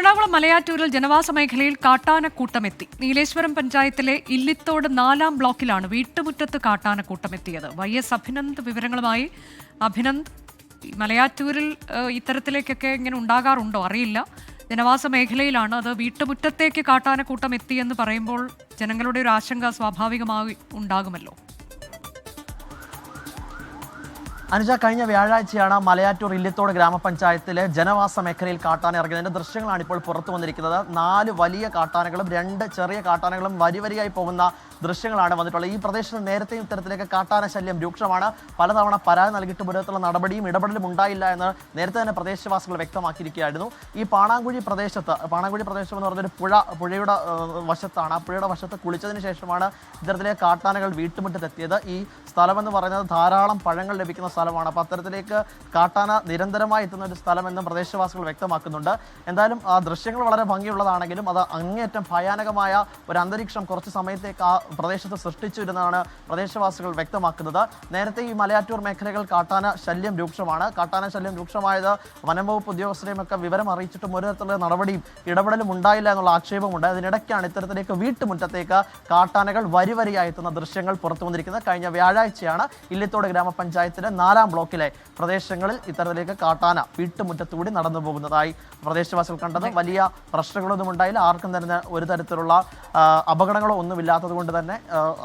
എറണാകുളം മലയാറ്റൂരിൽ ജനവാസ മേഖലയിൽ കാട്ടാനക്കൂട്ടമെത്തി. നീലേശ്വരം പഞ്ചായത്തിലെ ഇല്ലിത്തോട് നാലാം ബ്ലോക്കിലാണ് വീട്ടുമുറ്റത്ത് കാട്ടാനക്കൂട്ടമെത്തിയത്. വൈ എസ് അഭിനന്ദ് വിവരങ്ങളുമായി അഭിനന്ദ് മലയാറ്റൂരിൽ ഇത്തരത്തിലേക്കൊക്കെ ഇങ്ങനെ ഉണ്ടാകാറുണ്ടോ? അറിയില്ല. ജനവാസ മേഖലയിലാണ് അത് വീട്ടുമുറ്റത്തേക്ക് കാട്ടാനക്കൂട്ടം എത്തിയെന്ന് പറയുമ്പോൾ ജനങ്ങളുടെ ഒരു ആശങ്ക സ്വാഭാവികമായി ഉണ്ടാകുമല്ലോ. അനുജ കഴിഞ്ഞ വ്യാഴാഴ്ചയാണ് മലയാറ്റൂർ ഇല്ലത്തോട് ഗ്രാമപഞ്ചായത്തിലെ ജനവാസ മേഖലയിൽ കാട്ടാന ഇറങ്ങിയതിന്റെ ദൃശ്യങ്ങളാണ് ഇപ്പോൾ പുറത്തു വന്നിരിക്കുന്നത്. നാല് വലിയ കാട്ടാനകളും രണ്ട് ചെറിയ കാട്ടാനകളും വരിവരിയായി പോകുന്ന ദൃശ്യങ്ങളാണ് വന്നിട്ടുള്ളത്. ഈ പ്രദേശത്ത് നേരത്തെയും ഇത്തരത്തിലേക്ക് കാട്ടാന ശല്യം രൂക്ഷമാണ്. പലതവണ പരാതി നൽകിയിട്ട് പുരത്തുള്ള നടപടിയും ഇടപെടലും ഉണ്ടായില്ല എന്ന് നേരത്തെ തന്നെ പ്രദേശവാസികൾ വ്യക്തമാക്കിയിരിക്കുകയായിരുന്നു. ഈ പാണാങ്കുഴി പ്രദേശത്ത് പാണാങ്കുഴി പ്രദേശം എന്ന് പറഞ്ഞൊരു പുഴ പുഴയുടെ വശത്താണ്. ആ പുഴയുടെ വശത്ത് കുളിച്ചതിന് ശേഷമാണ് ഇത്തരത്തിലെ കാട്ടാനകൾ വീട്ടുമുറ്റത്തെത്തിയത്. ഈ സ്ഥലമെന്ന് പറയുന്നത് ധാരാളം പഴങ്ങൾ ലഭിക്കുന്ന സ്ഥലമാണ്. അപ്പോൾ അത്തരത്തിലേക്ക് കാട്ടാന നിരന്തരമായി എത്തുന്ന ഒരു സ്ഥലമെന്നും പ്രദേശവാസികൾ വ്യക്തമാക്കുന്നുണ്ട്. എന്തായാലും ആ ദൃശ്യങ്ങൾ വളരെ ഭംഗിയുള്ളതാണെങ്കിലും അത് അങ്ങേയറ്റം ഭയാനകമായ ഒരു അന്തരീക്ഷം കുറച്ച് സമയത്തേക്ക് ആ പ്രദേശത്ത് സൃഷ്ടിച്ചിരുന്നതാണ് പ്രദേശവാസികൾ വ്യക്തമാക്കുന്നത്. നേരത്തെ ഈ മലയാറ്റൂർ മേഖലകൾ കാട്ടാന ശല്യം രൂക്ഷമാണ്. കാട്ടാന ശല്യം രൂക്ഷമായത് വനം വകുപ്പ് ഉദ്യോഗസ്ഥരെയും ഒക്കെ വിവരം അറിയിച്ചിട്ടും ഒരു തരത്തിലുള്ള നടപടിയും ഇടപെടലും ഉണ്ടായില്ല എന്നുള്ള ആക്ഷേപമുണ്ട്. അതിനിടയ്ക്കാണ് ഇത്തരത്തിലേക്ക് വീട്ടുമുറ്റത്തേക്ക് കാട്ടാനകൾ വരി വരിയായി എത്തുന്ന ദൃശ്യങ്ങൾ പുറത്തു വന്നിരിക്കുന്നത് കഴിഞ്ഞ വ്യാഴാഴ്ചയാണ് ഇല്ലിത്തോട് ഗ്രാമപഞ്ചായത്തിലെ നാലാം ബ്ലോക്കിലെ പ്രദേശങ്ങളിൽ ഇത്തരത്തിലേക്ക് കാട്ടാന വീട്ടുമുറ്റത്തുകൂടി നടന്നു പോകുന്നതായി പ്രദേശവാസികൾ കണ്ടത്. വലിയ പ്രശ്നങ്ങളൊന്നും ഉണ്ടായില്ല. ആർക്കും തന്നെ ഒരു തരത്തിലുള്ള അപകടങ്ങളോ ഒന്നുമില്ലാത്തത് കൊണ്ട് തന്നെ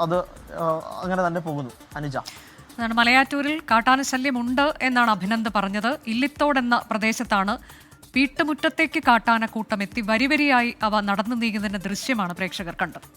അത് അങ്ങനെ തന്നെ പോകുന്നു. അനുജ. അതാണ് മലയാറ്റൂരിൽ കാട്ടാന ശല്യം ഉണ്ട് എന്നാണ് അഭിനന്ദ് പറഞ്ഞത്. ഇല്ലിത്തോട് എന്ന പ്രദേശത്താണ് വീട്ടുമുറ്റത്തേക്ക് കാട്ടാനക്കൂട്ടം എത്തി വരിവരിയായി അവ നടന്നു നീങ്ങുന്നതിന്റെ ദൃശ്യമാണ് പ്രേക്ഷകർ കണ്ടത്.